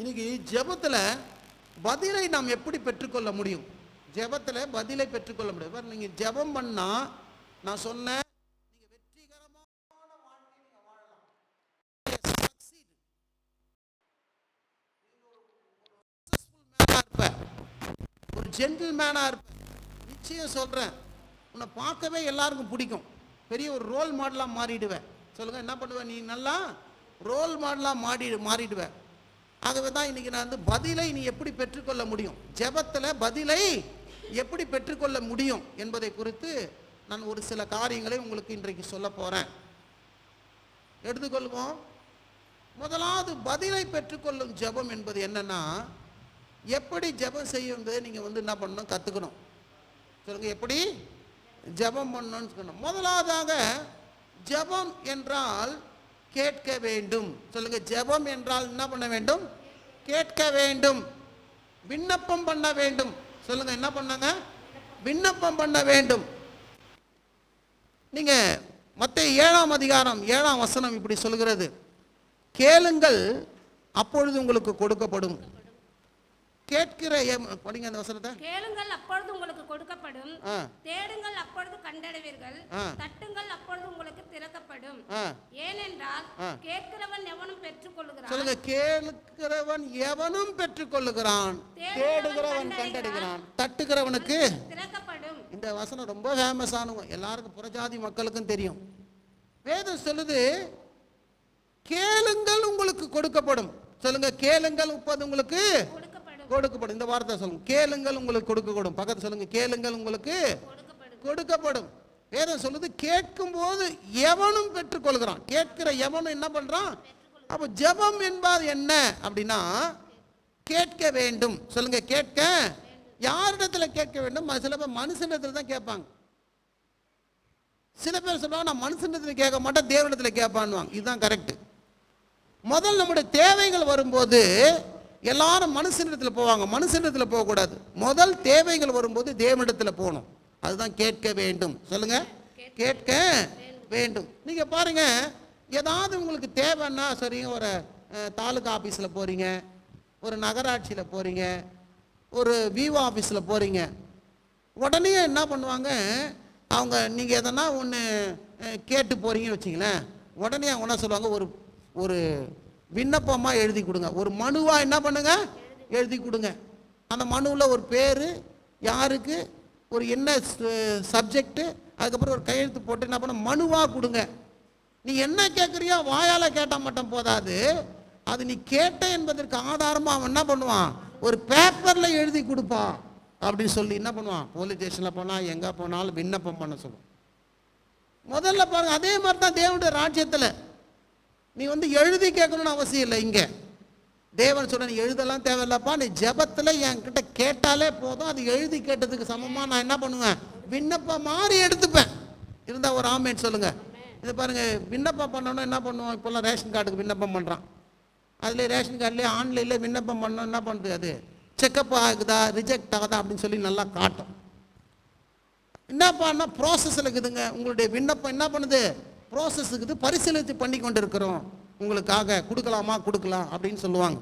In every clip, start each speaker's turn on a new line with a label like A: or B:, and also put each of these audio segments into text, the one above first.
A: இன்னைக்கு ஜபத்தில் பதிலை நாம் எப்படி பெற்றுக்கொள்ள முடியும் ஜபத்தில் பதிலை பெற்றுக்கொள்ள முடியும் நீங்கள் ஜபம் பண்ணால் நான் சொன்னேன் ஒரு ஜென்டில்மேனாக இருப்பேன் நிச்சயம் சொல்கிறேன் உன்னை பார்க்கவே எல்லாருக்கும் பிடிக்கும் பெரிய ஒரு ரோல் மாடலாக மாறிடுவேன் சொல்லுங்கள் என்ன பண்ணுவேன் நீ நல்லா ரோல் மாடலாக மாறி மாறிடுவேன் ஆகவே தான் இன்றைக்கி நான் வந்து பதிலை நீ எப்படி பெற்றுக்கொள்ள முடியும் ஜெபத்தில் பதிலை எப்படி பெற்றுக்கொள்ள முடியும் என்பதை குறித்து நான் ஒரு சில காரியங்களை உங்களுக்கு இன்றைக்கு சொல்ல போகிறேன் எடுத்துக்கொள்வோம் முதலாவது பதிலை பெற்றுக்கொள்ளும் ஜெபம் என்பது என்னென்னா எப்படி ஜெபம் செய்யும் நீங்கள் வந்து என்ன பண்ணணும் கற்றுக்கணும் சொல்லுங்கள் எப்படி ஜெபம் பண்ணணும்னு சொல்லணும் முதலாவதாக ஜெபம் என்றால் கேட்க வேண்டும் சொல்லுங்க ஜெபம் என்றால் என்ன பண்ண வேண்டும் கேட்க வேண்டும் விண்ணப்பம் பண்ண வேண்டும் சொல்லுங்க என்ன பண்ணுங்க விண்ணப்பம் பண்ண வேண்டும் நீங்க மற்ற ஏழாம் அதிகாரம் ஏழாம் வசனம் இப்படி சொல்கிறது கேளுங்கள் அப்பொழுது உங்களுக்கு கொடுக்கப்படும் கேட்கிற அந்த
B: கேளுங்கள் அப்பொழுது உங்களுக்கு கொடுக்கப்படும் தேடுங்கள் அப்பொழுது தட்டுங்கள் அப்பொழுது உங்களுக்கு திறக்கப்படும் ஏனென்றால் கேட்கிறவன் எவனும்
A: சொல்லுங்க எவனும்
B: தேடுகிறவன்
A: தட்டுகிறவனுக்கு
B: திறக்கப்படும்
A: இந்த வசனம் ரொம்ப ஃபேமஸ் ஆனவங்க எல்லாருக்கும் புறஜாதி மக்களுக்கும் தெரியும் வேதம் சொல்லுது கேளுங்கள் உங்களுக்கு கொடுக்கப்படும் சொல்லுங்க கேளுங்கள் உப்பது உங்களுக்கு கொடுக்கப்படும் இந்த வார்த்தை சொல்லுங்க கேளுங்கள் உங்களுக்கு கொடுக்கப்படும் பக்கத்து சொல்லுங்க கேளுங்கள் உங்களுக்கு கொடுக்கப்படும் வேதம் சொல்லுது கேட்கும் போது எவனும் பெற்றுக்கொள்கிறான் கேட்கிற எவனும் என்ன பண்றான் அப்போ ஜபம் என்பது என்ன அப்படின்னா கேட்க வேண்டும் சொல்லுங்க கேட்க யாரிடத்துல கேட்க வேண்டும் சில பேர் மனுஷனிடத்துல தான் கேட்பாங்க சில பேர் சொல்லுவாங்க நான் மனுஷனிடத்துல கேட்க மாட்டேன் தேவனிடத்துல கேட்பான்வாங்க இதுதான் கரெக்ட் முதல் நம்முடைய தேவைகள் வரும்போது எல்லாரும் மனுஷனிடத்தில் போவாங்க மனுஷனிடத்தில் போகக்கூடாது முதல் தேவைகள் வரும்போது தேவனிடத்தில் போகணும் அதுதான் கேட்க வேண்டும் சொல்லுங்க கேட்க வேண்டும் நீங்கள் பாருங்க ஏதாவது உங்களுக்கு தேவைன்னா சரி ஒரு தாலுகா ஆஃபீஸில் போகிறீங்க ஒரு நகராட்சியில் போகிறீங்க ஒரு விவோ ஆஃபீஸில் போகிறீங்க உடனே என்ன பண்ணுவாங்க அவங்க நீங்கள் எதனா ஒன்று கேட்டு போகிறீங்கன்னு வச்சிங்களேன் உடனே அவங்க என்ன சொல்லுவாங்க ஒரு ஒரு விண்ணப்பமாக எழுதி கொடுங்க ஒரு மனுவாக என்ன பண்ணுங்க எழுதி கொடுங்க அந்த மனுவில் ஒரு பேர் யாருக்கு ஒரு என்ன சப்ஜெக்டு அதுக்கப்புறம் ஒரு கையெழுத்து போட்டு என்ன பண்ண மனுவாக கொடுங்க நீ என்ன கேட்குறியோ வாயால் கேட்டால் மட்டும் போதாது அது நீ கேட்ட என்பதற்கு ஆதாரமாக அவன் என்ன பண்ணுவான் ஒரு பேப்பரில் எழுதி கொடுப்பான் அப்படின்னு சொல்லி என்ன பண்ணுவான் போலீஸ் ஸ்டேஷனில் போனால் எங்கே போனாலும் விண்ணப்பம் பண்ண சொல்லுவான் முதல்ல பாருங்கள் அதே மாதிரி தான் தேவனுடைய ராஜ்யத்தில் நீ வந்து எழுதி கேட்கணும்னு அவசியம் இல்லை இங்கே தேவன் சொல்ல நீ எழுதெல்லாம் தேவையில்லப்பா நீ ஜபத்தில் என்கிட்ட கேட்டாலே போதும் அது எழுதி கேட்டதுக்கு சமமாக நான் என்ன பண்ணுவேன் விண்ணப்பம் மாறி எடுத்துப்பேன் இருந்தால் ஒரு ஆமேன் சொல்லுங்கள் இது பாருங்கள் விண்ணப்பம் பண்ணணும்னா என்ன பண்ணுவோம் இப்போல்லாம் ரேஷன் கார்டுக்கு விண்ணப்பம் பண்ணுறான் அதுலேயே ரேஷன் கார்டுலேயே ஆன்லைனில் விண்ணப்பம் பண்ணணும் என்ன பண்ணுது அது செக்கப் ஆகுதா ரிஜெக்ட் ஆகுதா அப்படின்னு சொல்லி நல்லா காட்டும் என்னப்பான்னா ப்ராசஸ் இருக்குதுங்க உங்களுடைய விண்ணப்பம் என்ன பண்ணுது ப்ராசஸுக்கு பரிசீலித்து பண்ணி கொண்டு இருக்கிறோம் உங்களுக்காக கொடுக்கலாமா கொடுக்கலாம் அப்படின்னு சொல்லுவாங்க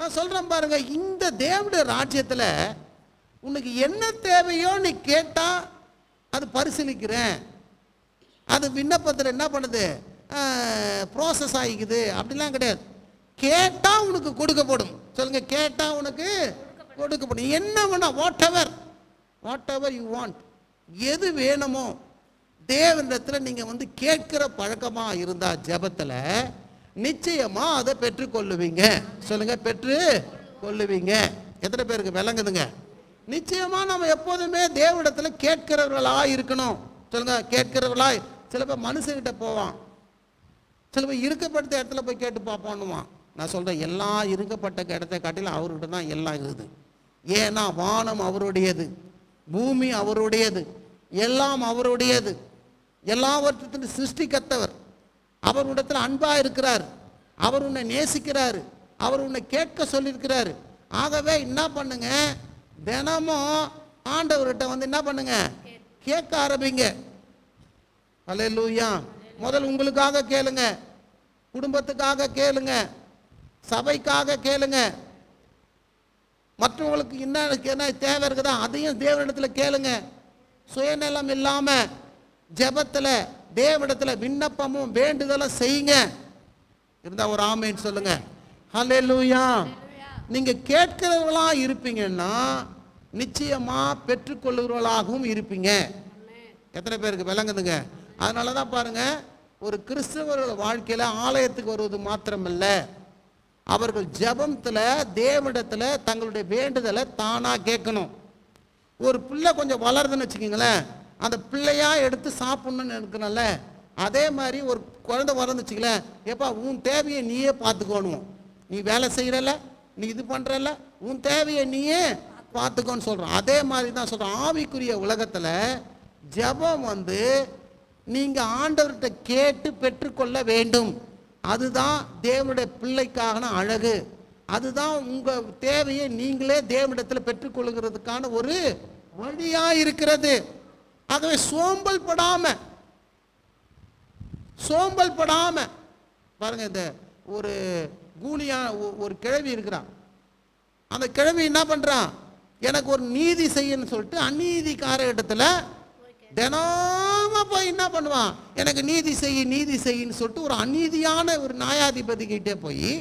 A: நான் சொல்கிறேன் பாருங்க இந்த தேவட ராஜ்யத்தில் உனக்கு என்ன தேவையோ நீ கேட்டால் அது பரிசீலிக்கிறேன் அது விண்ணப்பத்தில் என்ன பண்ணுது ப்ராசஸ் ஆகிக்குது அப்படிலாம் கிடையாது கேட்டால் உனக்கு கொடுக்கப்படும் சொல்லுங்கள் கேட்டால் உனக்கு கொடுக்கப்படும் என்ன வேணா whatever whatever you want எது வேணுமோ தேவனிடத்தில் நீங்கள் வந்து கேட்குற பழக்கமாக இருந்தால் ஜபத்தில் நிச்சயமாக அதை பெற்றுக்கொள்ளுவீங்க சொல்லுங்கள் பெற்று கொள்ளுவீங்க எத்தனை பேருக்கு விளங்குதுங்க நிச்சயமாக நம்ம எப்போதுமே தேவனிடத்தில் கேட்கிறவர்களாக இருக்கணும் சொல்லுங்கள் கேட்கிறவர்களாக பேர் மனுஷங்கிட்ட போவான் சில பேர் இருக்கப்படுத்த இடத்துல போய் கேட்டு பார்ப்போன்னுவான் நான் சொல்கிறேன் எல்லாம் இருக்கப்பட்ட இடத்தை காட்டிலும் அவர்கிட்ட தான் எல்லாம் இருக்குது ஏன்னா வானம் அவருடையது பூமி அவருடையது எல்லாம் அவருடையது எல்லாவற்றத்தின் சிருஷ்டிக்கத்தவர் அவர் உடத்துல அன்பாக இருக்கிறார் அவர் உன்னை நேசிக்கிறார் அவர் உன்னை கேட்க சொல்லியிருக்கிறார் ஆகவே என்ன பண்ணுங்க தினமும் ஆண்டவர்கிட்ட வந்து என்ன பண்ணுங்க கேட்க ஆரம்பிங்க அலே லூயா முதல் உங்களுக்காக கேளுங்க குடும்பத்துக்காக கேளுங்க சபைக்காக கேளுங்க மற்றவங்களுக்கு என்ன என்ன தேவை இருக்குதோ அதையும் தேவனிடத்தில் கேளுங்க சுயநலம் இல்லாமல் ஜபத்தில் தேவடத்தில் விண்ணப்பமும் வேண்டுதலும் செய்யுங்க இருந்தால் ஒரு ஆமைன்னு சொல்லுங்க ஹலே லூயா நீங்கள் கேட்கிறவர்களாக இருப்பீங்கன்னா நிச்சயமாக பெற்றுக்கொள்ளுகிறவர்களாகவும் இருப்பீங்க எத்தனை பேருக்கு விளங்குதுங்க அதனால தான் பாருங்கள் ஒரு கிறிஸ்தவர்கள் வாழ்க்கையில் ஆலயத்துக்கு வருவது மாத்திரமல்ல அவர்கள் ஜபத்தில் தேவடத்தில் தங்களுடைய வேண்டுதலை தானாக கேட்கணும் ஒரு பிள்ளை கொஞ்சம் வளருதுன்னு வச்சுக்கிங்களேன் அந்த பிள்ளையாக எடுத்து சாப்பிட்ணுன்னு இருக்கணும்ல அதே மாதிரி ஒரு குழந்தை பிறந்துச்சுங்கள ஏப்பா உன் தேவையை நீயே பார்த்துக்கணும் நீ வேலை செய்கிறல்ல நீ இது பண்ணுறல்ல உன் தேவையை நீயே பார்த்துக்கோன்னு சொல்கிறோம் அதே மாதிரி தான் சொல்கிறோம் ஆவிக்குரிய உலகத்தில் ஜபம் வந்து நீங்கள் ஆண்டவர்கிட்ட கேட்டு பெற்றுக்கொள்ள வேண்டும் அதுதான் தேவனுடைய பிள்ளைக்கான அழகு அதுதான் உங்கள் தேவையை நீங்களே தேவனிடத்தில் பெற்றுக்கொள்கிறதுக்கான ஒரு வழியாக இருக்கிறது ஆகவே சோம்பல் படாம சோம்பல் படாம பாருங்க இந்த ஒரு கூலியா ஒரு கிழவி இருக்கிறான் அந்த கிழவி என்ன பண்றான் எனக்கு ஒரு நீதி செய்யன்னு சொல்லிட்டு அநீதி காலகட்டத்தில் தினாம போய் என்ன பண்ணுவான் எனக்கு நீதி செய்ய நீதி செய்யின்னு சொல்லிட்டு ஒரு அநீதியான ஒரு நியாயாதிபதி கிட்டே போய்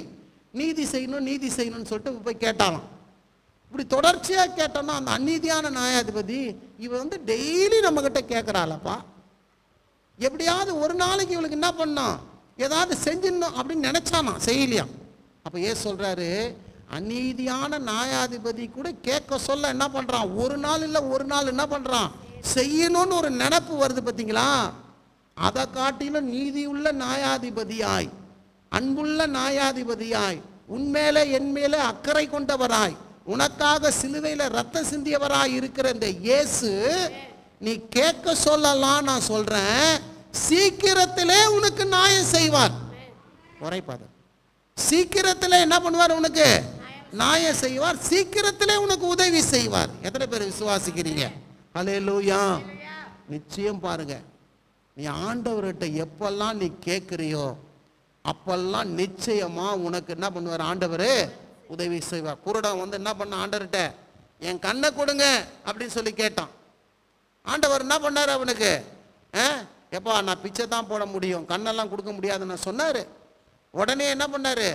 A: நீதி செய்யணும் நீதி செய்யணும்னு சொல்லிட்டு போய் கேட்டாலாம் இப்படி தொடர்ச்சியாக கேட்டோம்னா அந்த அநீதியான நியாயாதிபதி இவ வந்து டெய்லி நம்மக்கிட்ட கேட்குறாளப்பா எப்படியாவது ஒரு நாளைக்கு இவளுக்கு என்ன பண்ணோம் ஏதாவது செஞ்சிடணும் அப்படின்னு நினச்சானா செய்யலையா அப்போ ஏன் சொல்கிறாரு அநீதியான நியாயாதிபதி கூட கேட்க சொல்ல என்ன பண்ணுறான் ஒரு நாள் இல்லை ஒரு நாள் என்ன பண்ணுறான் செய்யணும்னு ஒரு நினப்பு வருது பார்த்தீங்களா அதை காட்டிலும் நீதியுள்ள நியாயாதிபதியாய் அன்புள்ள நியாயாதிபதியாய் உன்மேலே மேலே அக்கறை கொண்டவராய் உனக்காக சிலுவையில் ரத்தம் சிந்தியவராக இருக்கிற இந்த இயேசு நீ கேட்க சொல்லலாம் நான் சொல்கிறேன் சீக்கிரத்திலே உனக்கு நியாயம் செய்வார் உரைப்பாத சீக்கிரத்தில் என்ன பண்ணுவார் உனக்கு நியாயம் செய்வார் சீக்கிரத்திலே உனக்கு உதவி செய்வார் எத்தனை பேர் விசுவாசிக்கிறீங்க அலே நிச்சயம் பாருங்க நீ ஆண்டவர்கிட்ட எப்பெல்லாம் நீ கேட்குறியோ அப்பெல்லாம் நிச்சயமாக உனக்கு என்ன பண்ணுவார் ஆண்டவர் உதவி செய்வார் குருடம் வந்து என்ன பண்ண ஆண்டர்கிட்ட என் கண்ணை கொடுங்க அப்படின்னு சொல்லி கேட்டான் ஆண்டவர் என்ன பண்ணார் அவனுக்கு எப்பா நான் பிச்சை தான் போட முடியும் கண்ணெல்லாம் கொடுக்க முடியாதுன்னு சொன்னார் உடனே என்ன பண்ணார்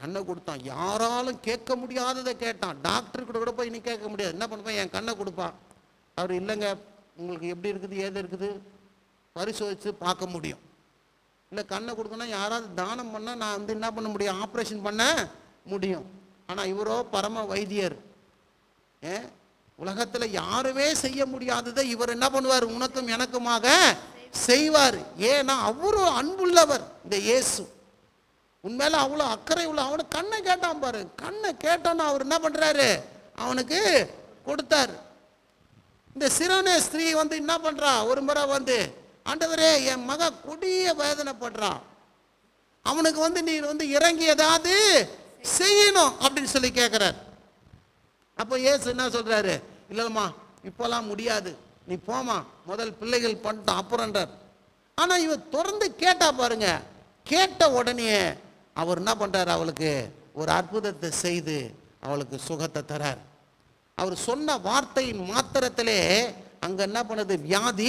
A: கண்ணை கொடுத்தான் யாராலும் கேட்க முடியாததை கேட்டான் டாக்டர் கூட கூட போய் நீ கேட்க முடியாது என்ன பண்ணுவேன் என் கண்ணை கொடுப்பான் அவர் இல்லைங்க உங்களுக்கு எப்படி இருக்குது ஏது இருக்குது பரிசோதித்து பார்க்க முடியும் இல்லை கண்ணை கொடுக்கணும் யாராவது தானம் பண்ணால் நான் வந்து என்ன பண்ண முடியும் ஆப்ரேஷன் பண்ண முடியும் ஆனால் இவரோ பரம வைத்தியர் ஏ உலகத்தில் யாருமே செய்ய முடியாததை இவர் என்ன பண்ணுவார் உனக்கும் எனக்குமாக செய்வார் ஏன்னா அவரும் அன்புள்ளவர் இந்த இயேசு உண்மையில அவ்வளோ அக்கறை உள்ள அவனுக்கு கண்ணை கேட்டான் பாரு கண்ணை கேட்டான்னு அவர் என்ன பண்ணுறாரு அவனுக்கு கொடுத்தார் இந்த சிறுவனே ஸ்திரீ வந்து என்ன பண்ணுறா ஒரு முறை வந்து ஆண்டவரே என் மக கொடிய வேதனைப்படுறான் அவனுக்கு வந்து நீ வந்து இறங்கி ஏதாவது செய்யணும் அப்படின்னு சொல்லி கேட்குறார் அப்போ ஏசு என்ன சொல்கிறாரு இல்லைம்மா இப்போல்லாம் முடியாது நீ போமா முதல் பிள்ளைகள் பண்ணிட்டோம் அப்புறம்ன்றார் ஆனால் இவர் தொடர்ந்து கேட்டா பாருங்க கேட்ட உடனே அவர் என்ன பண்ணுறாரு அவளுக்கு ஒரு அற்புதத்தை செய்து அவளுக்கு சுகத்தை தரார் அவர் சொன்ன வார்த்தையின் மாத்திரத்திலே அங்கே என்ன பண்ணுது வியாதி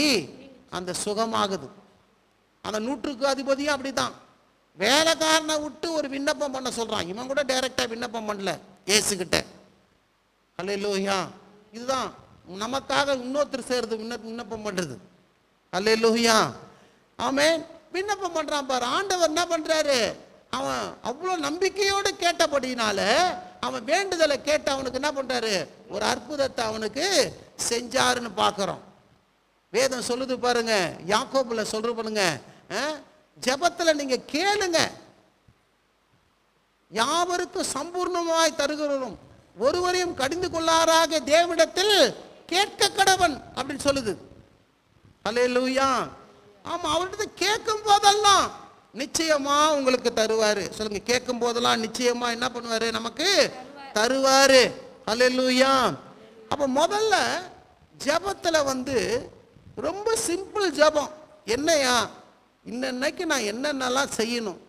A: அந்த சுகமாகுது அந்த நூற்றுக்கு அதிபதியும் அப்படிதான் வேலைக்காரனை விட்டு ஒரு விண்ணப்பம் பண்ண சொல்கிறான் இவன் கூட டைரெக்டாக விண்ணப்பம் பண்ணல ஏசுக்கிட்ட அல்ல இதுதான் நமக்காக இன்னொருத்தர் சேர்றது விண்ணப்ப விண்ணப்பம் பண்ணுறது அல்ல லோஹியா அவன் விண்ணப்பம் பண்ணுறான் பாரு ஆண்டவர் என்ன பண்ணுறாரு அவன் அவ்வளோ நம்பிக்கையோடு கேட்டபடினால அவன் வேண்டுதலை கேட்டு அவனுக்கு என்ன பண்ணுறாரு ஒரு அற்புதத்தை அவனுக்கு செஞ்சாருன்னு பார்க்குறோம் வேதம் சொல்லுது பாருங்க யாக்கோபில் சொல்கிற பண்ணுங்க ஜபத்தில் நீங்கள் கேளுங்க யாவருக்கும் சம்பூர்ணமாய் தருகிறோம் ஒருவரையும் கடிந்து கொள்ளாராக தேவிடத்தில் கேட்க கடவன் அப்படின்னு சொல்லுது அலையலூயா ஆமாம் அவர்கிட்ட கேட்கும் போதெல்லாம் நிச்சயமா உங்களுக்கு தருவாரு சொல்லுங்க கேட்கும் போதெல்லாம் நிச்சயமா என்ன பண்ணுவாரு நமக்கு தருவாரு அலையலூயா அப்போ முதல்ல ஜபத்தில் வந்து ரொம்ப சிம்பிள் ஜபம் என்னையா இன்னன்னைக்கு நான் என்னென்னலாம் செய்யணும்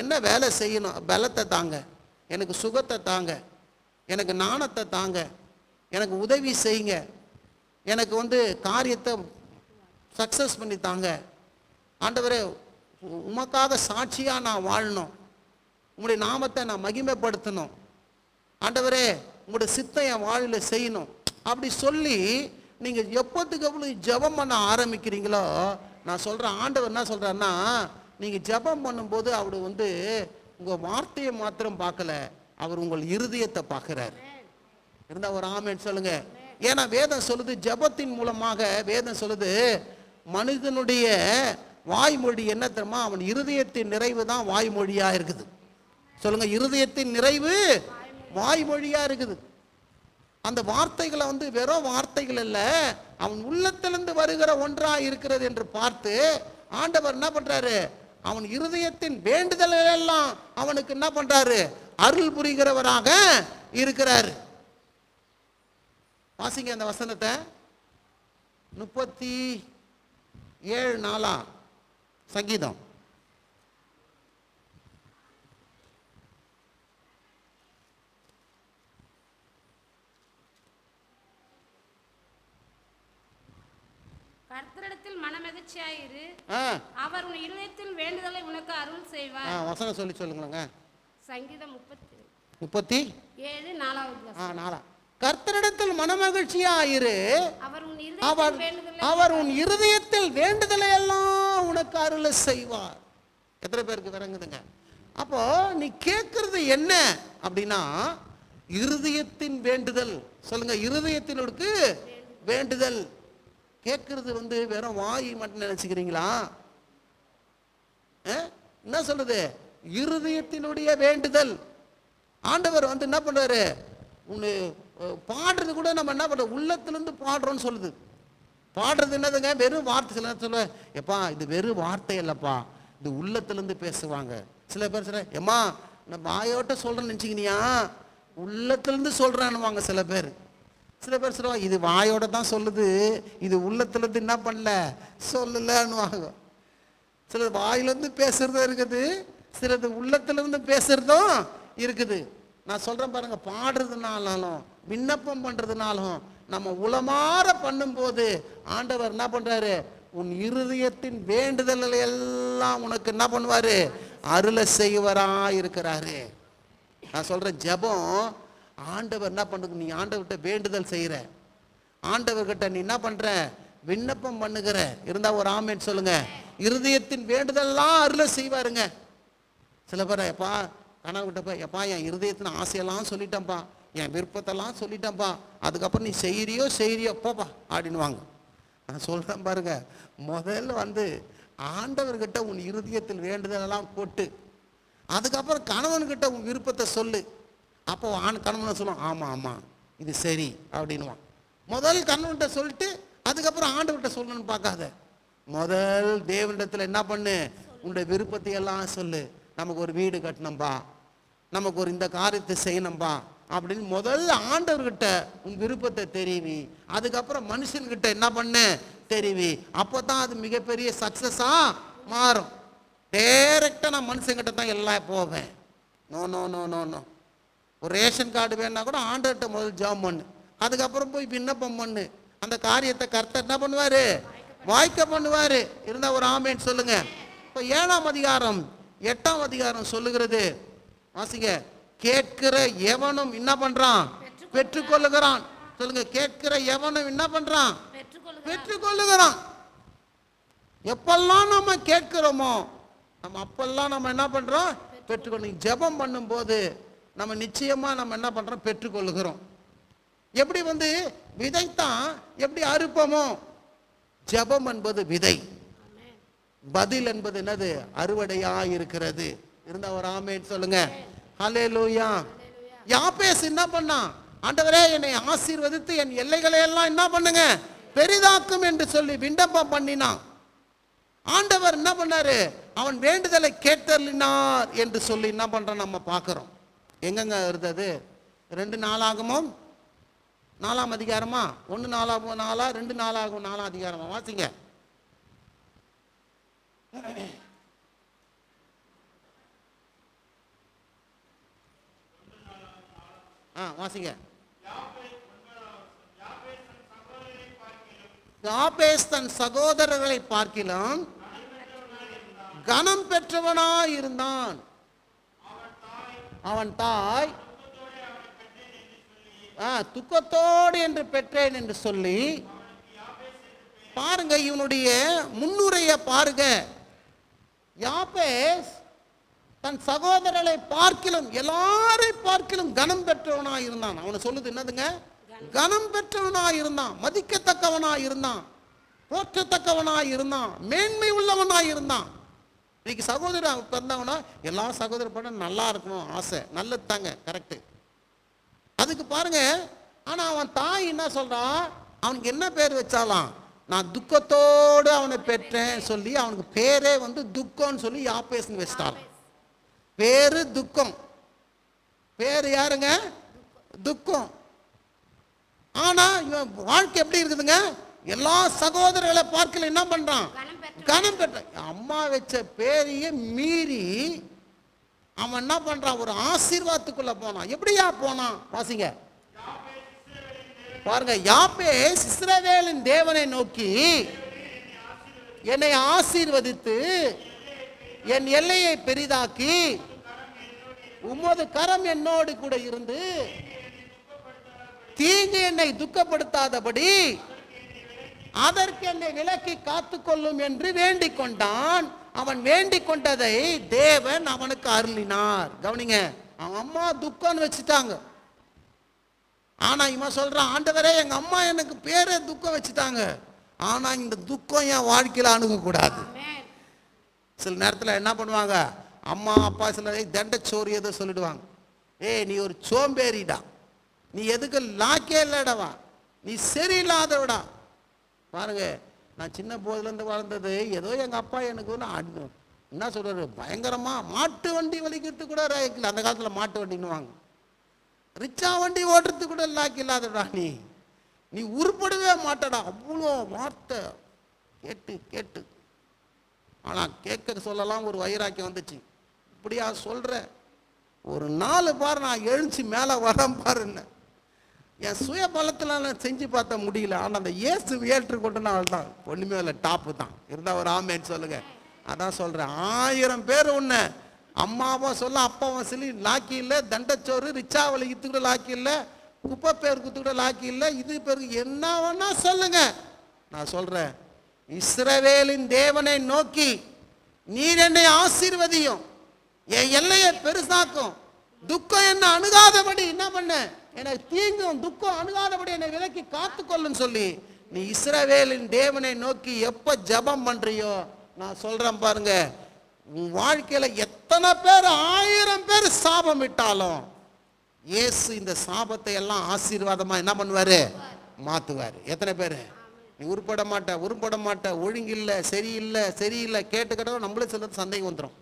A: என்ன வேலை செய்யணும் பலத்தை தாங்க எனக்கு சுகத்தை தாங்க எனக்கு நாணத்தை தாங்க எனக்கு உதவி செய்யுங்க எனக்கு வந்து காரியத்தை சக்ஸஸ் பண்ணி தாங்க ஆண்டவரே உமக்காக சாட்சியாக நான் வாழணும் உங்களுடைய நாமத்தை நான் மகிமைப்படுத்தணும் ஆண்டவரே உங்களுடைய சித்தம் என் வாழ்வில் செய்யணும் அப்படி சொல்லி நீங்கள் எப்போத்துக்கு எவ்வளோ ஜபம் பண்ண ஆரம்பிக்கிறீங்களோ நான் சொல்கிறேன் ஆண்டவர் என்ன சொல்கிறாருன்னா நீங்கள் ஜபம் பண்ணும்போது அவர் வந்து உங்கள் வார்த்தையை மாத்திரம் பார்க்கல அவர் உங்கள் இருதயத்தை பார்க்குறார் இருந்தால் ஒரு ஆமேன்னு சொல்லுங்க ஏன்னா வேதம் சொல்லுது ஜபத்தின் மூலமாக வேதம் சொல்லுது மனிதனுடைய வாய்மொழி என்ன தெரியுமா அவன் இருதயத்தின் நிறைவு தான் வாய்மொழியாக இருக்குது சொல்லுங்கள் இருதயத்தின் நிறைவு வாய்மொழியாக இருக்குது அந்த வார்த்தைகளை வந்து வெறும் வார்த்தைகள் இல்லை அவன் உள்ளத்திலிருந்து வருகிற ஒன்றா இருக்கிறது என்று பார்த்து ஆண்டவர் என்ன பண்றாரு அவன் இருதயத்தின் வேண்டுதல்கள் எல்லாம் அவனுக்கு என்ன பண்றாரு அருள் புரிகிறவராக இருக்கிறாரு வாசிங்க அந்த வசனத்தை முப்பத்தி ஏழு நாளா சங்கீதம்
B: கர்த்தரிடத்தில் மனமகிழ்ச்சியாயிரு அவர் உன் இருதயத்தில் வேண்டுதலை உனக்கு அருள் செய்வார்
A: வசனம் சொல்லி சொல்லுங்களேங்க
B: சங்கீதம் முப்பத்தி முப்பத்தி ஏழு நாலாவது
A: ஆ நாலா கர்த்தரிடத்தில் மனமகிழ்ச்சியாயிரு
B: அவர் அவர் உன் இருதயத்தில்
A: வேண்டுதலை எல்லாம் உனக்கு அருள செய்வார் எத்தனை பேருக்கு விளங்குதுங்க அப்போ நீ கேட்கறது என்ன அப்படின்னா இருதயத்தின் வேண்டுதல் சொல்லுங்க இருதயத்தினுக்கு வேண்டுதல் கேட்கறது வந்து வெறும் வாய் மட்டும் நினச்சிக்கிறீங்களா என்ன சொல்றது இருதயத்தினுடைய வேண்டுதல் ஆண்டவர் வந்து என்ன பண்றாரு உன்னு பாடுறது கூட நம்ம என்ன பண்ணுறோம் உள்ளத்துலேருந்து பாடுறோம்னு சொல்லுது பாடுறது என்னதுங்க வெறும் வார்த்தை சில சொல்ல எப்பா இது வெறும் வார்த்தை இல்லைப்பா இது உள்ளத்துலேருந்து பேசுவாங்க சில பேர் சில ஏமா நான் வாயோட்ட சொல்கிறேன்னு நினச்சிக்கினியா உள்ளத்துலேருந்து வாங்க சில பேர் சில பேர் சொல்லுவாங்க இது வாயோட தான் சொல்லுது இது உள்ளத்துலேருந்து என்ன பண்ணல சொல்லலன்னு சிலது வாயிலேருந்து பேசுகிறதும் இருக்குது சிலது உள்ளத்துலேருந்து பேசுகிறதும் இருக்குது நான் சொல்கிறேன் பாருங்கள் பாடுறதுனாலும் விண்ணப்பம் பண்ணுறதுனாலும் நம்ம உளமாற பண்ணும்போது ஆண்டவர் என்ன பண்ணுறாரு உன் இருதயத்தின் வேண்டுதல்கள் எல்லாம் உனக்கு என்ன பண்ணுவார் அருளை செய்வராக இருக்கிறாரு நான் சொல்கிறேன் ஜபம் ஆண்டவர் என்ன பண்ணுங்க நீ ஆண்டவர்கிட்ட வேண்டுதல் செய்கிற ஆண்டவர்கிட்ட நீ என்ன பண்ணுற விண்ணப்பம் பண்ணுகிற இருந்தால் ஒரு ஆமேன்னு சொல்லுங்க இருதயத்தின் வேண்டுதல்லாம் அருளை செய்வாருங்க சில பேர் எப்பா கணவர்கிட்ட போய் எப்பா என் இருதயத்தின் ஆசையெல்லாம் சொல்லிட்டேன்ப்பா என் விருப்பத்தெல்லாம் சொல்லிட்டேன்ப்பா அதுக்கப்புறம் நீ செய்கிறியோ செய்கிறியோ போப்பா வாங்க நான் சொல்கிறேன் பாருங்க முதல்ல வந்து ஆண்டவர்கிட்ட உன் இருதயத்தில் வேண்டுதலெல்லாம் கொட்டு அதுக்கப்புறம் கணவன்கிட்ட உன் விருப்பத்தை சொல்லு அப்போ ஆண் கணவன் சொல்லுவோம் ஆமாம் ஆமாம் இது சரி அப்படின்வான் முதல் கணவன்கிட்ட சொல்லிட்டு அதுக்கப்புறம் ஆண்டவர்கிட்ட சொல்லணும்னு பார்க்காத முதல் தேவனிடத்தில் என்ன பண்ணு உன்னுடைய விருப்பத்தை எல்லாம் சொல்லு நமக்கு ஒரு வீடு கட்டணும்பா நமக்கு ஒரு இந்த காரியத்தை செய்யணும்பா அப்படின்னு முதல்ல ஆண்டவர்கிட்ட உன் விருப்பத்தை தெரிவி அதுக்கப்புறம் மனுஷன்கிட்ட என்ன பண்ணு தெரிவி அப்போ தான் அது மிகப்பெரிய சக்ஸஸாக மாறும் டேரெக்டாக நான் மனுஷங்கிட்ட தான் எல்லாம் போவேன் no no no no no ஒரு ரேஷன் கார்டு வேணால் கூட ஆண்டர்கிட்ட முதல் ஜாம் பண்ணு அதுக்கப்புறம் போய் விண்ணப்பம் பண்ணு அந்த காரியத்தை கர்த்தர் என்ன பண்ணுவார் வாய்க்க பண்ணுவார் இருந்தால் ஒரு ஆமேன் சொல்லுங்க இப்போ ஏழாம் அதிகாரம் எட்டாம் அதிகாரம் சொல்லுகிறது வாசிங்க கேட்கிற எவனும் என்ன பண்ணுறான் பெற்றுக்கொள்ளுகிறான் சொல்லுங்க கேட்கிற எவனும் என்ன பண்ணுறான் பெற்றுக்கொள்ளுகிறான் எப்பெல்லாம் நம்ம கேட்கிறோமோ நம்ம அப்பெல்லாம் நம்ம என்ன பண்ணுறோம் பெற்றுக்கொள்ளு ஜெபம் பண்ணும்போது நம்ம நிச்சயமாக நம்ம என்ன பண்ணுறோம் பெற்றுக்கொள்கிறோம் எப்படி வந்து விதைத்தான் எப்படி அறுப்போமோ ஜபம் என்பது விதை பதில் என்பது என்னது அறுவடையா இருக்கிறது இருந்தா ஒரு ஆமேன்னு சொல்லுங்க ஹலே லூயா யாபேஸ் என்ன பண்ணான் ஆண்டவரே என்னை ஆசீர்வதித்து என் எல்லைகளை எல்லாம் என்ன பண்ணுங்க பெரிதாக்கும் என்று சொல்லி விண்ணப்பம் பண்ணினான் ஆண்டவர் என்ன பண்ணாரு அவன் வேண்டுதலை கேட்டலினார் என்று சொல்லி என்ன பண்றான் நம்ம பார்க்கிறோம் எங்கெங்க இருந்தது ரெண்டு நாளாகுமோ நாலாம் அதிகாரமா ஒன்று நாலாகும் நாளா ரெண்டு நாளாகும் நாலாம் அதிகாரமா வாசிங்க ஆ வாசிங்க தன் சகோதரர்களை பார்க்கிலும் கனம் பெற்றவனாயிருந்தான் இருந்தான் அவன் தாய் ஆ துக்கத்தோடு என்று பெற்றேன் என்று சொல்லி பாருங்க இவனுடைய முன்னுரைய பாருங்க யாபேஸ் தன் சகோதரரை பார்க்கிலும் எல்லாரை பார்க்கிலும் கனம் பெற்றவனா இருந்தான் அவனை சொல்லுது என்னதுங்க கனம் பெற்றவனா இருந்தான் மதிக்கத்தக்கவனா இருந்தான் போற்றத்தக்கவனா இருந்தான் மேன்மை உள்ளவனா இருந்தான் இன்னைக்கு சகோதரர் பிறந்தாங்கன்னா எல்லா சகோதர படம் நல்லா இருக்கணும் ஆசை நல்லது தாங்க கரெக்டு அதுக்கு பாருங்க ஆனால் அவன் தாய் என்ன சொல்கிறான் அவனுக்கு என்ன பேர் வச்சாலாம் நான் துக்கத்தோடு அவனை பெற்றேன் சொல்லி அவனுக்கு பேரே வந்து துக்கம்னு சொல்லி யாப்பேசன் வச்சிட்டான் பேரு துக்கம் பேரு யாருங்க துக்கம் ஆனால் இவன் வாழ்க்கை எப்படி இருக்குதுங்க எல்லா சகோதரர்களை பார்க்கல என்ன பண்றான் கனம் பெற்ற அம்மா வச்ச பேரையே மீறி அவன் என்ன பண்றான் ஒரு ஆசீர்வாதத்துக்குள்ள போனான் எப்படியா போனான் வாசிங்க பாருங்க யாப்பே சிஸ்ரவேலின் தேவனை நோக்கி என்னை ஆசீர்வதித்து என் எல்லையை பெரிதாக்கி உமது கரம் என்னோடு கூட இருந்து தீங்கு என்னை துக்கப்படுத்தாதபடி அதற்கு என்னை விலக்கி காத்து கொள்ளும் என்று வேண்டிக் கொண்டான் அவன் வேண்டிக் கொண்டதை தேவன் அவனுக்கு அருளினார் கவனிங்க அவன் அம்மா துக்கம்னு வச்சுட்டாங்க ஆனா இவன் சொல்றான் ஆண்டவரே எங்க அம்மா எனக்கு பேரே துக்கம் வச்சுட்டாங்க ஆனா இந்த துக்கம் என் வாழ்க்கையில் அணுகக்கூடாது சில நேரத்தில் என்ன பண்ணுவாங்க அம்மா அப்பா சில சோறு ஏதோ சொல்லிடுவாங்க ஏய் நீ ஒரு சோம்பேறிடா நீ எதுக்கு லாக்கே இல்லைடவா நீ சரியில்லாதவடா பாருங்கள் நான் சின்ன போதுலேருந்து வளர்ந்தது ஏதோ எங்கள் அப்பா எனக்கு ஒன்று என்ன சொல்கிறது பயங்கரமாக மாட்டு வண்டி வலிக்கிறது கூட ராக்கில் அந்த காலத்தில் மாட்டு வண்டின்னு வாங்க ரிச்சா வண்டி ஓட்டுறது கூட லாக்கி இல்லாதடா நீ நீ உருப்படவே மாட்டடா அவ்வளோ வார்த்தை கேட்டு கேட்டு ஆனால் கேட்க சொல்லலாம் ஒரு வயிறாக்கி வந்துச்சு இப்படியா சொல்கிற ஒரு நாள் பாரு நான் எழுந்துச்சு மேலே வரேன் பாருன்னு என் சுய பலத்தினால நான் செஞ்சு பார்த்த முடியல ஆனால் அந்த ஏசு ஏற்றுக்கொண்டு நான் தான் ஒன்றுமே இல்லை டாப்பு தான் இருந்தால் ஒரு ஆமேன்னு சொல்லுங்க அதான் சொல்கிறேன் ஆயிரம் பேர் ஒன்று அம்மாவும் சொல்ல அப்பாவும் சொல்லி லாக்கி இல்லை தண்டச்சோறு ரிச்சாவளி கூட லாக்கி இல்லை குப்பை பேர் கூட லாக்கி இல்லை இது பேருக்கு என்ன வேணா சொல்லுங்க நான் சொல்கிறேன் இஸ்ரவேலின் தேவனை நோக்கி நீர் என்னை ஆசீர்வதியும் என் எல்லையை பெருசாக்கும் துக்கம் என்ன அணுகாதபடி என்ன பண்ண எனக்கு தீங்கும் துக்கம் அணுகாதபடி என்னை விலக்கி காத்துக்கொள்ளுன்னு சொல்லி நீ இஸ்ரவேலின் தேவனை நோக்கி எப்போ ஜபம் பண்ணுறியோ நான் சொல்கிறேன் பாருங்க உன் வாழ்க்கையில் எத்தனை பேர் ஆயிரம் பேர் சாபம் விட்டாலும் இயேசு இந்த சாபத்தை எல்லாம் ஆசீர்வாதமாக என்ன பண்ணுவார் மாற்றுவார் எத்தனை பேர் நீ உருப்பட மாட்ட உருப்பட மாட்ட ஒழுங்கில்லை சரியில்லை சரியில்லை கேட்டுக்கிட்டதும் நம்மளே சிலர் சந்தேகம் வந்துடும்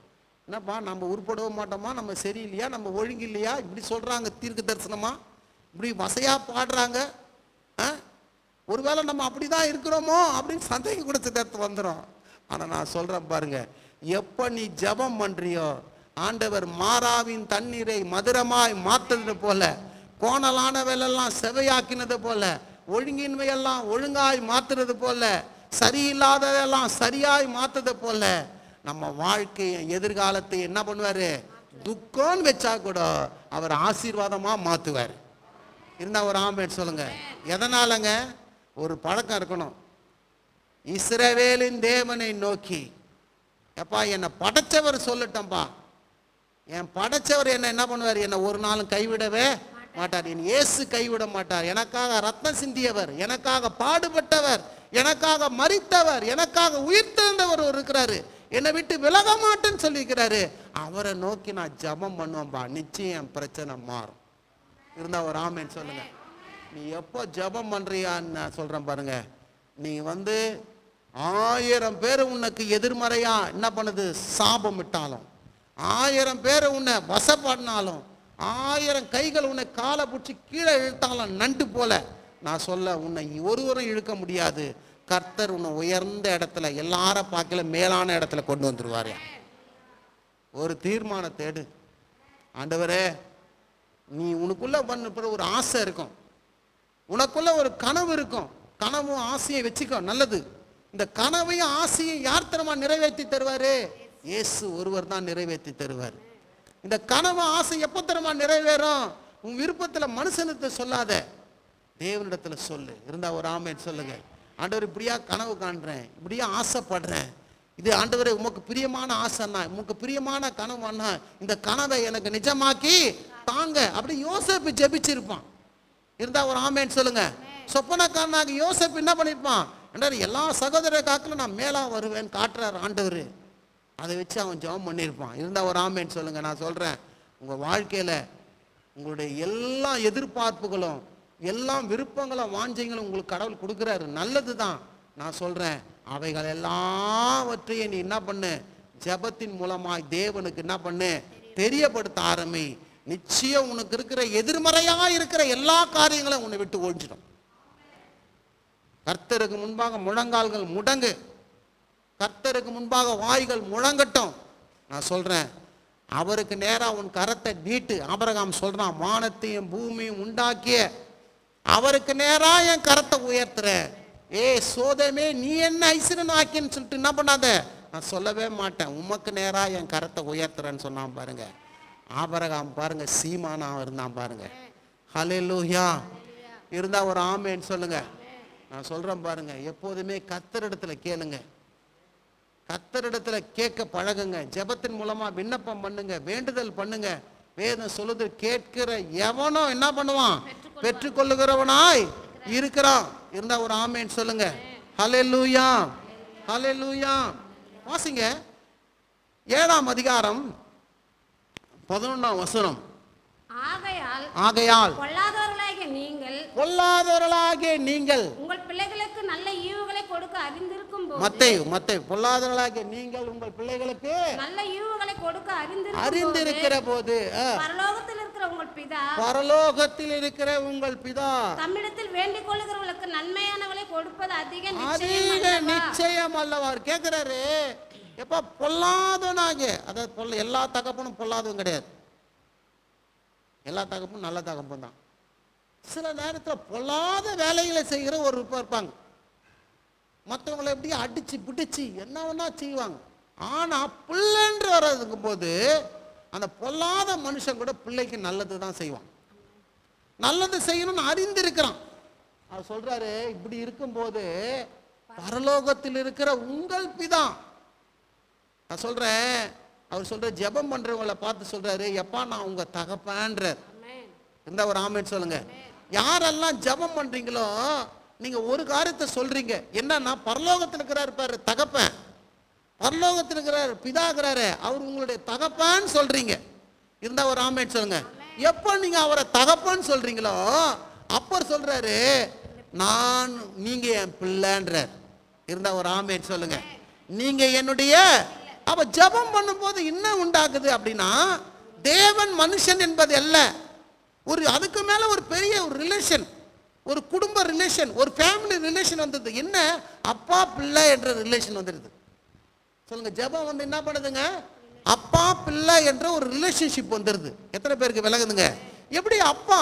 A: என்னப்பா நம்ம உருப்படவும் மாட்டோமா நம்ம சரியில்லையா நம்ம ஒழுங்கில்லையா இப்படி சொல்கிறாங்க தீர்க்க தரிசனமா இப்படி வசையாக பாடுறாங்க ஒருவேளை நம்ம அப்படி தான் இருக்கிறோமோ அப்படின்னு சந்தேகம் கொடுத்த நேரத்தில் வந்துடும் ஆனால் நான் சொல்கிறேன் பாருங்க எப்போ நீ ஜபம் பண்ணுறியோ ஆண்டவர் மாறாவின் தண்ணீரை மதுரமாய் மாற்றுறது போல கோணலான வேலெல்லாம் செவையாக்கினது போல ஒழுங்கின்மையெல்லாம் ஒழுங்காய் மாற்றுறது போல சரியில்லாததெல்லாம் சரியாய் மாற்றுறது போல நம்ம வாழ்க்கையை எதிர்காலத்தை என்ன பண்ணுவார் துக்கம்னு வச்சா கூட அவர் ஆசீர்வாதமாக மாற்றுவார் இருந்தால் ஒரு ஆம்பேட் சொல்லுங்கள் எதனாலங்க ஒரு பழக்கம் இருக்கணும் இஸ்ரவேலின் தேவனை நோக்கி எப்பா என்னை படைச்சவர் சொல்லட்டம்பா என் படைச்சவர் என்ன என்ன பண்ணுவார் என்னை ஒரு நாளும் கைவிடவே மாட்டார் என் இயேசு கைவிட மாட்டார் எனக்காக ரத்தம் சிந்தியவர் எனக்காக பாடுபட்டவர் எனக்காக மறித்தவர் எனக்காக உயிர் திறந்தவர் இருக்கிறாரு என்னை விட்டு விலக மாட்டேன்னு சொல்லியிருக்கிறாரு அவரை நோக்கி நான் ஜபம் பண்ணுவேன்பா நிச்சயம் பிரச்சனை மாறும் இருந்தால் ஒரு ஆமேன்னு சொல்லுங்கள் நீ எப்போ ஜபம் பண்ணுறியான்னு நான் சொல்கிறேன் பாருங்கள் நீ வந்து ஆயிரம் பேர் உனக்கு எதிர்மறையாக என்ன பண்ணுது சாபம் விட்டாலும் ஆயிரம் பேர் உன்னை வசப்படினாலும் ஆயிரம் கைகள் உன்னை காலை பிடிச்சி கீழே இழுத்தாலும் நண்டு போல நான் சொல்ல உன்னை ஒருவரும் இழுக்க முடியாது கர்த்தர் உன்னை உயர்ந்த இடத்துல எல்லார பார்க்கல மேலான இடத்துல கொண்டு வந்துடுவார் ஒரு தீர்மானத்தேடு ஆண்டவரே நீ உனக்குள்ளே பண்ண ஒரு ஆசை இருக்கும் உனக்குள்ளே ஒரு கனவு இருக்கும் கனவும் ஆசையை வச்சுக்கோ நல்லது இந்த கனவையும் ஆசையும் யார் தரமா நிறைவேற்றி தருவார் இயேசு ஒருவர் தான் நிறைவேற்றி தருவார் இந்த கனவு ஆசை எப்போ தரமா நிறைவேறும் உன் விருப்பத்தில் மனுஷனத்தை சொல்லாத தேவனிடத்தில் சொல்லு இருந்தால் ஒரு ஆமையன் சொல்லுங்கள் ஆண்டவர் இப்படியா கனவு காண்றேன் இப்படியா ஆசைப்படுறேன் இது ஆண்டவரே உமக்கு பிரியமான ஆசைண்ணா உமக்கு பிரியமான கனவுண்ணா இந்த கனவை எனக்கு நிஜமாக்கி தாங்க அப்படி யோசப்பு ஜெபிச்சிருப்பான் இருந்தா ஒரு ஆமேன்னு சொல்லுங்க சொப்பனக்காரனாக யோசப்பு என்ன பண்ணியிருப்பான் என்றார் எல்லா சகோதர காக்கிலும் நான் மேலா வருவேன் காட்டுறார் ஆண்டவர் அதை வச்சு அவன் ஜெபம் பண்ணியிருப்பான் இருந்தா ஒரு ஆமேன்னு சொல்லுங்க நான் சொல்றேன் உங்க வாழ்க்கையில உங்களுடைய எல்லா எதிர்பார்ப்புகளும் எல்லா விருப்பங்களும் வாஞ்சைங்களும் உங்களுக்கு கடவுள் கொடுக்குறாரு நல்லது தான் நான் சொல்கிறேன் அவைகள் எல்லாவற்றையும் நீ என்ன பண்ணு ஜபத்தின் மூலமாய் தேவனுக்கு என்ன பண்ணு தெரியப்படுத்த ஆரம்பி நிச்சயம் உனக்கு இருக்கிற எதிர்மறையாக இருக்கிற எல்லா காரியங்களும் உன்னை விட்டு ஒழிஞ்சிடும் கர்த்தருக்கு முன்பாக முழங்கால்கள் முடங்கு கர்த்தருக்கு முன்பாக வாய்கள் முழங்கட்டும் நான் சொல்கிறேன் அவருக்கு நேராக உன் கரத்தை நீட்டு அபரகாம் சொல்கிறான் வானத்தையும் பூமியும் உண்டாக்கிய அவருக்கு நேராக என் கரத்தை உயர்த்துறேன் ஏ சோதமே நீ என்ன ஐசுரன் ஆக்கின்னு சொல்லிட்டு என்ன பண்ணாத நான் சொல்லவே மாட்டேன் உமக்கு நேராக என் கரத்தை உயர்த்துறேன்னு சொன்னான் பாருங்க ஆபரகாம் பாருங்க சீமானா இருந்தான் பாருங்க ஹலே லூஹியா இருந்தா ஒரு ஆமேன்னு சொல்லுங்க நான் சொல்றேன் பாருங்க எப்போதுமே கத்தரிடத்துல கேளுங்க கத்தரிடத்துல கேட்க பழகுங்க ஜபத்தின் மூலமா விண்ணப்பம் பண்ணுங்க வேண்டுதல் பண்ணுங்க வேதம் சொல்லுது கேட்கிற எவனோ என்ன பண்ணுவான் பெற்றுக்கொள்ளுகிறவனாய் இருக்கிறான் இருந்தா ஒரு ஆமேன்னு சொல்லுங்க ஹலே லூயா ஹலே லூயா வாசிங்க ஏழாம் அதிகாரம் பதினொன்றாம் வசனம்
B: ஆகையால் பொல்லாதவர்களாகிய நீங்கள்
A: பொல்லாதவர்களாகிய நீங்கள் உங்கள்
B: பிள்ளைகளுக்கு நல்ல ஈவுகளை கொடுக்க அறிந்திருக்கும்
A: மத்தை மத்தேயு நீங்கள் உங்கள் பிள்ளைகளுக்கு நல்ல
B: ஈவுகளை கொடுக்க அறிந்து அறிந்திருக்கிற போது பரலோகத்தில் இருக்கிற உங்கள் பிதா
A: பரலோகத்தில் இருக்கிற உங்கள் பிதா
B: தமிழத்தில் வேண்டிக் கொள்ளுகிறவர்களுக்கு நன்மையானவளை கொடுப்பது அதிக அதிக
A: நிச்சயம் அல்லவா கேட்கிறாரு எப்ப பொல்லாதவனாக அதாவது பொல்ல எல்லா தகப்பனும் பொல்லாதவன் கிடையாது எல்லா தகப்பும் நல்ல தகப்பும் தான் சில நேரத்தில் பொல்லாத வேலைகளை செய்கிற ஒரு இருப்பாங்க மற்றவங்களை எப்படியும் அடித்து பிடிச்சி என்ன வேணா செய்வாங்க ஆனால் பிள்ளைன்ற வர்றதுக்கும் போது அந்த பொல்லாத மனுஷன் கூட பிள்ளைக்கு நல்லது தான் செய்வான் நல்லது செய்யணும்னு அறிந்திருக்கிறான் அவர் சொல்றாரு இப்படி இருக்கும்போது பரலோகத்தில் இருக்கிற உங்கள் பிதான் நான் சொல்றேன் அவர் சொல்ற ஜெபம் பண்றவங்களை பார்த்து சொல்றாரு எப்பா நான் உங்க தகப்பன்றார் இந்த ஒரு ஆமைன்னு சொல்லுங்க யாரெல்லாம் ஜெபம் பண்றீங்களோ நீங்க ஒரு காரியத்தை சொல்றீங்க என்னன்னா பரலோகத்தில் இருக்கிறார் பாரு தகப்பன் பரலோகத்தில் இருக்கிறார் பிதாகிறாரு அவர் உங்களுடைய தகப்பான்னு சொல்றீங்க இருந்தா ஒரு ஆமே சொல்லுங்க எப்போ நீங்க அவரை தகப்பான்னு சொல்றீங்களோ அப்பர் சொல்றாரு நான் நீங்க என் பிள்ளைன்றார் இருந்தா ஒரு ஆமேட் சொல்லுங்க நீங்க என்னுடைய அவ ஜபம் பண்ணும்போது என்ன உண்டாக்குது அப்படின்னா தேவன் மனுஷன் என்பது அல்ல ஒரு அதுக்கு மேல ஒரு பெரிய ஒரு ரிலேஷன் ஒரு குடும்ப ரிலேஷன் ஒரு ஃபேமிலி ரிலேஷன் வந்தது என்ன அப்பா பிள்ளை என்ற ரிலேஷன் வந்துடுது சொல்லுங்க ஜபம் வந்து என்ன பண்ணுதுங்க அப்பா பிள்ளை என்ற ஒரு ரிலேஷன்ஷிப் வந்துடுது எத்தனை பேருக்கு விலகுதுங்க எப்படி அப்பா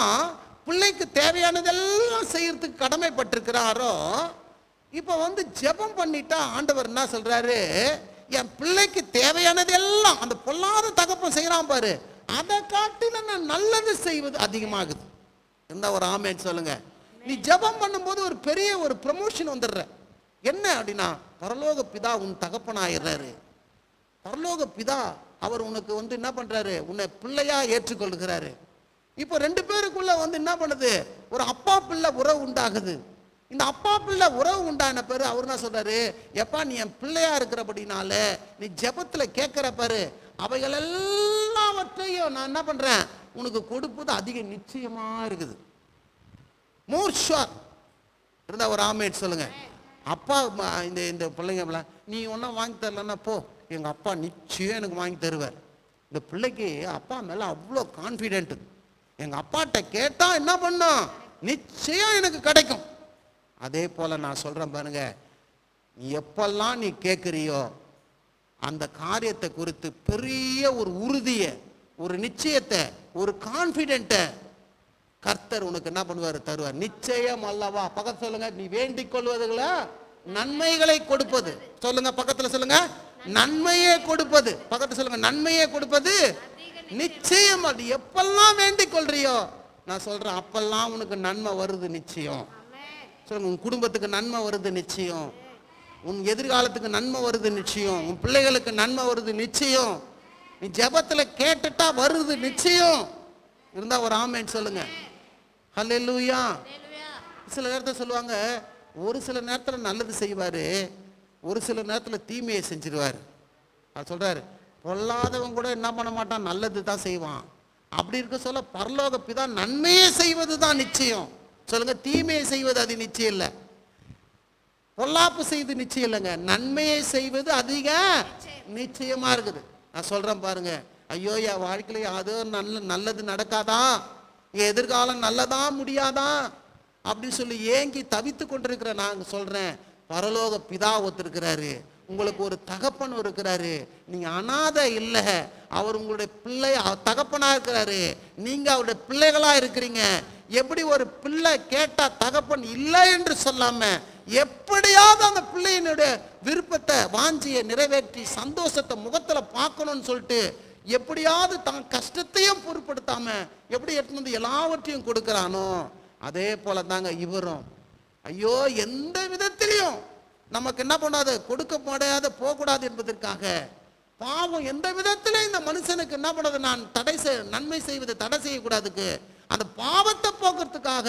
A: பிள்ளைக்கு தேவையானதெல்லாம் செய்யறதுக்கு கடமைப்பட்டிருக்கிறாரோ இப்போ வந்து ஜெபம் பண்ணிட்டா ஆண்டவர் என்ன சொல்றாரு என் பிள்ளைக்கு தேவையானது எல்லாம் அந்த பொல்லாத தகப்பம் செய்கிறான் பாரு அதை காட்டில நான் நல்லது செய்வது அதிகமாகுது என்ன ஒரு ஆமேன்னு சொல்லுங்கள் நீ ஜபம் பண்ணும்போது ஒரு பெரிய ஒரு ப்ரமோஷன் வந்துடுற என்ன அப்படின்னா பரலோக பிதா உன் தகப்பனாயிடுறாரு பரலோக பிதா அவர் உனக்கு வந்து என்ன பண்ணுறாரு உன்னை பிள்ளையா ஏற்றுக்கொள்கிறாரு இப்போ ரெண்டு பேருக்குள்ள வந்து என்ன பண்ணுது ஒரு அப்பா பிள்ளை உறவு உண்டாகுது இந்த அப்பா பிள்ளை உறவு உண்டான பேர் அவர் என்ன சொல்றாரு எப்பா நீ என் பிள்ளையா இருக்கிறபடினால நீ ஜபத்துல கேட்கிற பாரு அவைகள் எல்லாவற்றையும் நான் என்ன பண்றேன் உனக்கு கொடுப்பது அதிக நிச்சயமா இருக்குது மோர் ஷுவர் இருந்தால் ஒரு ஆமேட் சொல்லுங்கள் அப்பா இந்த இந்த பிள்ளைங்க நீ ஒன்றா வாங்கி தரலன்னா போ எங்கள் அப்பா நிச்சயம் எனக்கு வாங்கி தருவார் இந்த பிள்ளைக்கு அப்பா மேலே அவ்வளோ கான்ஃபிடென்ட்டு எங்கள் அப்பாட்ட கேட்டால் என்ன பண்ணும் நிச்சயம் எனக்கு கிடைக்கும் அதே போல் நான் சொல்கிறேன் பாருங்க எப்பெல்லாம் நீ கேட்குறியோ அந்த காரியத்தை குறித்து பெரிய ஒரு உறுதியை ஒரு நிச்சயத்தை ஒரு கான்ஃபிடென்ட்டை கர்த்தர் உனக்கு என்ன பண்ணுவார் தருவார் நிச்சயம் அல்லவா பக்கத்து சொல்லுங்க நீ வேண்டிக் கொள்வதுகள நன்மைகளை கொடுப்பது சொல்லுங்க பக்கத்துல சொல்லுங்க நன்மையே கொடுப்பது பக்கத்துல சொல்லுங்க நன்மையே கொடுப்பது நிச்சயம் அது எப்பெல்லாம் வேண்டிக் கொள்றியோ நான் சொல்றேன் அப்பெல்லாம் உனக்கு நன்மை வருது நிச்சயம் சொல்லுங்க உன் குடும்பத்துக்கு நன்மை வருது நிச்சயம் உன் எதிர்காலத்துக்கு நன்மை வருது நிச்சயம் உன் பிள்ளைகளுக்கு நன்மை வருது நிச்சயம் நீ ஜபத்துல கேட்டுட்டா வருது நிச்சயம் இருந்தால் ஒரு ஆமேன்னு சொல்லுங்கள் ஹலெலுயா சில நேரத்தில் சொல்லுவாங்க ஒரு சில நேரத்தில் நல்லது செய்வார் ஒரு சில நேரத்தில் தீமையை செஞ்சிருவார் அவர் சொல்கிறார் பொல்லாதவன் கூட என்ன பண்ண மாட்டான் நல்லது தான் செய்வான் அப்படி இருக்க சொல்ல பரலோக பிதா நன்மையே செய்வது தான் நிச்சயம் சொல்லுங்க தீமையை செய்வது அது நிச்சயம் இல்லை பொல்லாப்பு செய்து நிச்சயம் இல்லைங்க நன்மையை செய்வது அதிக நிச்சயமாக இருக்குது நான் சொல்கிறேன் பாருங்க ஐயோ என் அதுவும் நல்ல நல்லது நடக்காதான் என் எதிர்காலம் நல்லதா முடியாதா அப்படின்னு சொல்லி ஏங்கி தவித்து கொண்டிருக்கிற நாங்கள் சொல்கிறேன் பரலோக பிதா ஒத்திருக்கிறாரு உங்களுக்கு ஒரு தகப்பன் இருக்கிறாரு நீங்கள் அனாதை இல்லை அவர் உங்களுடைய பிள்ளை தகப்பனாக இருக்கிறாரு நீங்கள் அவருடைய பிள்ளைகளாக இருக்கிறீங்க எப்படி ஒரு பிள்ளை கேட்டால் தகப்பன் இல்லை என்று சொல்லாமல் எப்படியாவது அந்த பிள்ளையினுடைய விருப்பத்தை வாஞ்சியை நிறைவேற்றி சந்தோஷத்தை முகத்தில் பார்க்கணும்னு சொல்லிட்டு எப்படியாவது தான் கஷ்டத்தையும் பொருட்படுத்தாம எப்படி எடுத்து வந்து எல்லாவற்றையும் கொடுக்குறானோ அதே போல தாங்க இவரும் ஐயோ எந்த விதத்திலையும் நமக்கு என்ன பண்ணாது கொடுக்க முடியாத போகக்கூடாது என்பதற்காக பாவம் எந்த விதத்தில் இந்த மனுஷனுக்கு என்ன பண்ணது நான் தடை நன்மை செய்வது தடை செய்யக்கூடாதுக்கு அந்த பாவத்தை போக்குறதுக்காக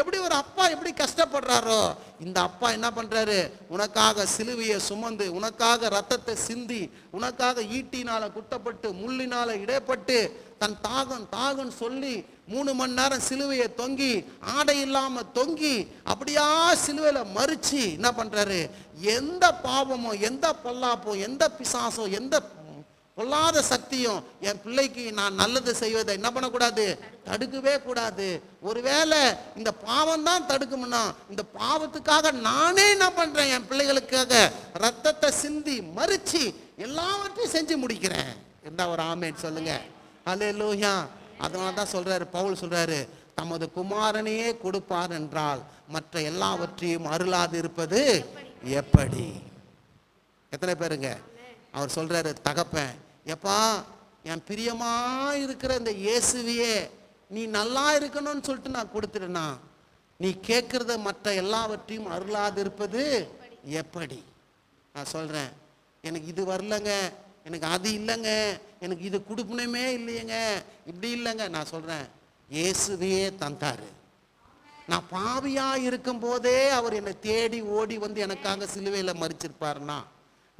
A: எப்படி ஒரு அப்பா எப்படி கஷ்டப்படுறாரோ இந்த அப்பா என்ன பண்ணுறாரு உனக்காக சிலுவையை சுமந்து உனக்காக ரத்தத்தை சிந்தி உனக்காக ஈட்டினால் குட்டப்பட்டு முள்ளினால் இடைப்பட்டு தன் தாகம் தாகம் சொல்லி மூணு மணி நேரம் சிலுவையை தொங்கி ஆடை இல்லாமல் தொங்கி அப்படியா சிலுவையில் மறித்து என்ன பண்ணுறாரு எந்த பாவமோ எந்த பொல்லாப்போ எந்த பிசாசோ எந்த பொல்லாத சக்தியும் என் பிள்ளைக்கு நான் நல்லது செய்வதை என்ன பண்ணக்கூடாது தடுக்கவே கூடாது ஒருவேளை இந்த பாவம் தான் தடுக்கும்னா இந்த பாவத்துக்காக நானே என்ன பண்ணுறேன் என் பிள்ளைகளுக்காக ரத்தத்தை சிந்தி மறித்து எல்லாவற்றையும் செஞ்சு முடிக்கிறேன் இருந்தால் ஒரு ஆமேன் சொல்லுங்க அலே லோஹியா அதனால தான் சொல்கிறாரு பவுல் சொல்கிறாரு தமது குமாரனையே கொடுப்பார் என்றால் மற்ற எல்லாவற்றையும் அருளாது இருப்பது எப்படி எத்தனை பேருங்க அவர் சொல்கிறாரு தகப்பேன் எப்பா என் பிரியமாக இருக்கிற இந்த இயேசுவியே நீ நல்லா இருக்கணும்னு சொல்லிட்டு நான் கொடுத்துருண்ணா நீ கேட்குறத மற்ற எல்லாவற்றையும் அருளாதிருப்பது எப்படி நான் சொல்கிறேன் எனக்கு இது வரலங்க எனக்கு அது இல்லைங்க எனக்கு இது கொடுப்பணுமே இல்லையங்க இப்படி இல்லைங்க நான் சொல்கிறேன் இயேசுவையே தந்தார் நான் பாவியாக இருக்கும் போதே அவர் என்னை தேடி ஓடி வந்து எனக்காக சிலுவையில் மறிச்சிருப்பாருன்னா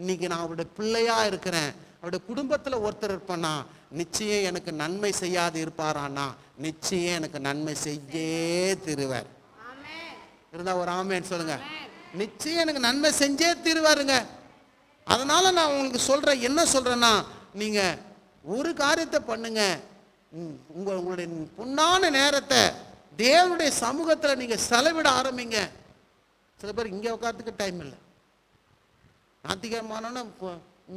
A: இன்னைக்கு நான் அவருடைய பிள்ளையாக இருக்கிறேன் அவருடைய குடும்பத்தில் ஒருத்தர் இருப்பானா நிச்சயம் எனக்கு நன்மை செய்யாது இருப்பாரானா நிச்சயம் எனக்கு நன்மை செய்யே திருவார் இருந்தா ஒரு ஆமேன்னு சொல்லுங்க நிச்சயம் எனக்கு நன்மை செஞ்சே தீருவாருங்க அதனால நான் உங்களுக்கு சொல்றேன் என்ன சொல்றேன்னா நீங்க ஒரு காரியத்தை பண்ணுங்க உங்க உங்களுடைய பொன்னான நேரத்தை தேவனுடைய சமூகத்தில் நீங்கள் செலவிட ஆரம்பிங்க சில பேர் இங்கே உட்காந்துக்கு டைம் இல்லை நாத்திகமான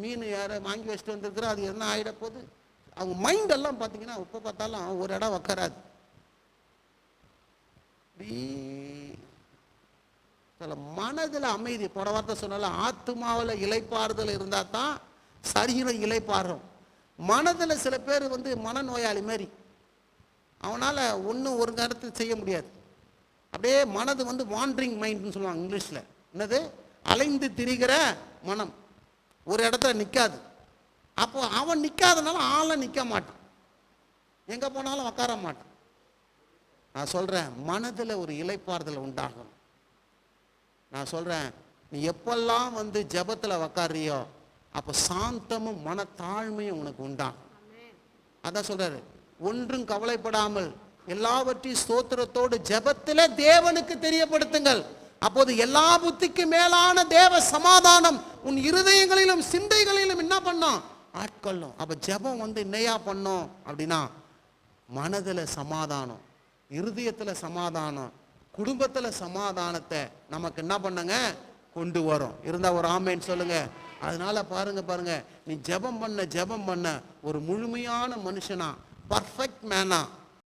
A: மீன் யாரை வாங்கி வச்சுட்டு வந்திருக்கிறோம் அது என்ன ஆகிட போகுது அவங்க மைண்டெல்லாம் பார்த்தீங்கன்னா இப்போ பார்த்தாலும் ஒரு இடம் உக்காராது சில மனதில் அமைதி போட வார்த்தை சொன்னால ஆத்மாவில் இலைப்பாறுதல் இருந்தால் தான் சரீரம் இலைப்பாடுறோம் மனதில் சில பேர் வந்து மனநோயாளி மாரி அவனால் ஒன்றும் ஒரு நேரத்தில் செய்ய முடியாது அப்படியே மனது வந்து வாண்டரிங் மைண்டுன்னு சொல்லுவாங்க இங்கிலீஷில் என்னது அலைந்து திரிகிற மனம் ஒரு இடத்துல நிற்காது அப்போ அவன் நிற்காதனால ஆளை நிற்க மாட்டான் எங்கே போனாலும் உட்கார மாட்டான் நான் சொல்கிறேன் மனதில் ஒரு இலைப்பாறுதல் உண்டாகும் நான் சொல்கிறேன் நீ எப்பெல்லாம் வந்து ஜபத்தில் உக்காரியோ அப்போ சாந்தமும் மனத்தாழ்மையும் உனக்கு உண்டாகும் அதான் சொல்கிறாரு ஒன்றும் கவலைப்படாமல் எல்லாவற்றையும் ஸ்தோத்திரத்தோடு ஜபத்தில் தேவனுக்கு தெரியப்படுத்துங்கள் அப்போது எல்லா புத்திக்கு மேலான தேவ சமாதானம் உன் இருதயங்களிலும் சிந்தைகளிலும் என்ன பண்ணும் ஆட்கொள்ளும் அப்போ ஜபம் வந்து என்னையா பண்ணோம் அப்படின்னா மனதில் சமாதானம் இருதயத்தில் சமாதானம் குடும்பத்தில் சமாதானத்தை நமக்கு என்ன பண்ணுங்க கொண்டு வரும் இருந்தால் ஒரு ஆமைன்னு சொல்லுங்க அதனால பாருங்க பாருங்க நீ ஜபம் பண்ண ஜபம் பண்ண ஒரு முழுமையான மனுஷனா பர்ஃபெக்ட் மேனா